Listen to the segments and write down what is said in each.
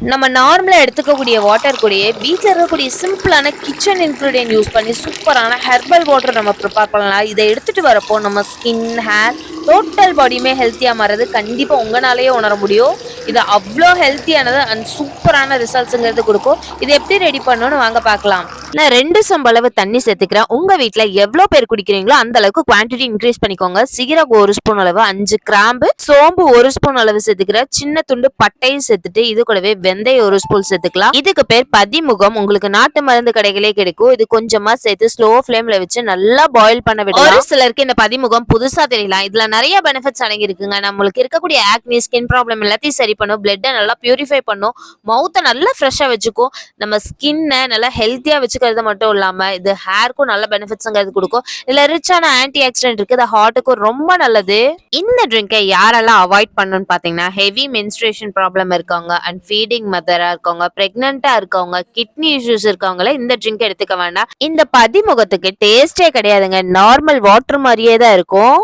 நம்ம நார்மலாக எடுத்துக்கக்கூடிய வாட்டர் கூடயே வீட்டில் இருக்கக்கூடிய சிம்பிளான கிச்சன் இன்க்ரீடியன்ட் யூஸ் பண்ணி சூப்பரான ஹெர்பல் வாட்டர் நம்ம ப்ரிப்பேர் பண்ணலாம். இதை எடுத்துகிட்டு வரப்போ நம்ம ஸ்கின் ஹேர் டோட்டல் பாடியுமே ஹெல்த்தியாக மாறது கண்டிப்பாக உங்களாலேயே உணர முடியும். இது அவ்வளோ ஹெல்த்தியானது அண்ட் சூப்பரான ரிசல்ட்ஸுங்கிறது கொடுக்கும். இது எப்படி ரெடி பண்ணணும்னு வாங்க பார்க்கலாம். நான் ரெண்டு சம்பளவு தண்ணி சேர்த்துக்கிறேன். உங்கள் வீட்டில் எவ்வளோ பேர் குடிக்கிறீங்களோ அந்த அளவுக்கு குவான்டிட்டி இன்க்ரீஸ் பண்ணிக்கோங்க. சீரகம் ஒரு ஸ்பூன் அளவு அஞ்சு கிராம்பு சோம்பு ஒரு ஸ்பூன் அளவு சேர்த்துக்கிறேன். சின்ன துண்டு பட்டையும் சேர்த்துட்டு இது கூடவே வெந்தயம் ஒரு ஸ்பூன் சேர்த்துக்கலாம். இதுக்கு பேர் பதிமுகம். உங்களுக்கு நாட்டு மருந்து கடைகளே கிடைக்கும். இது கொஞ்சமா சேர்த்து ஸ்லோ ஃப்ளேமில் வச்சு நல்லா பாயில் பண்ண விடலாம். ஒரு சிலருக்கு இந்த பதிமுகம் புதுசா தெரியலாம். இதுல நிறைய பெனிஃபிட்ஸ் அடங்கியிருக்குங்க. நம்மளுக்கு இருக்கக்கூடிய ஆக்னி ஸ்கின் ப்ராப்ளம் எல்லாத்தையும் சரி பண்ணும். பிளட்டை நல்லா பியூரிஃபை பண்ணும். மவுத்தை நல்லா ஃப்ரெஷ்ஷாக வச்சுக்கும். நம்ம ஸ்கின்னை நல்லா ஹெல்த்தியாக வச்சுக்கிறது மட்டும் இல்லாமல் இது ஹேருக்கும் நல்ல பெனிஃபிட்ஸுங்கிறது கொடுக்கும். இதில் ரிச்சான ஆன்டி ஆக்சிடென்ட் இருக்குது ஹார்ட்டுக்கும் ரொம்ப நல்லது. இந்த ட்ரிங்கை யாரெல்லாம் அவாய்ட் பண்ணணும்னு பார்த்தீங்கன்னா ஹெவி மென்ஸ்ட்ரேஷன் ப்ராப்ளம் இருக்கவங்க அண்ட் ஃபீடிங் மதராக இருக்கவங்க ப்ரெக்னெண்ட்டாக இருக்கவங்க கிட்னி இஷ்யூஸ் இருக்கவங்கள இந்த ட்ரிங்க் எடுத்துக்க வேண்டாம். இந்த பதிமுகத்துக்கு டேஸ்டே கிடையாதுங்க. நார்மல் வாட்டர் மாதிரியே தான் இருக்கும்.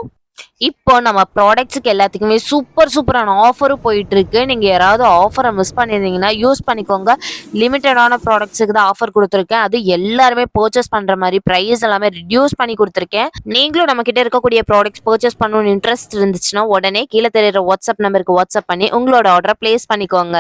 இப்போ நம்ம ப்ராடக்ட்ஸுக்கு எல்லாத்துக்குமே சூப்பர் சூப்பரான ஆஃபரும் போயிட்டு இருக்கு நீங்க யாராவது ஆஃபரை மிஸ் பண்ணியிருந்தீங்கன்னா யூஸ் பண்ணிக்கோங்க. லிமிட்டடான ப்ராடக்ட்ஸுக்கு தான் ஆஃபர் கொடுத்துருக்கேன். அது எல்லாருமே பர்ச்சேஸ் பண்ற மாதிரி ப்ரைஸ் எல்லாமே ரிடியூஸ் பண்ணி கொடுத்துருக்கேன். நீங்களும் நம்ம கிட்ட இருக்கக்கூடிய ப்ராடக்ட்ஸ் பர்ச்சேஸ் பண்ணணும்னு இன்ட்ரெஸ்ட் இருந்துச்சுன்னா உடனே கீழே தெரியுற வாட்ஸ்அப் நம்பருக்கு வாட்ஸ்அப் பண்ணி உங்களோட ஆர்டரை பிளேஸ் பண்ணிக்கோங்க.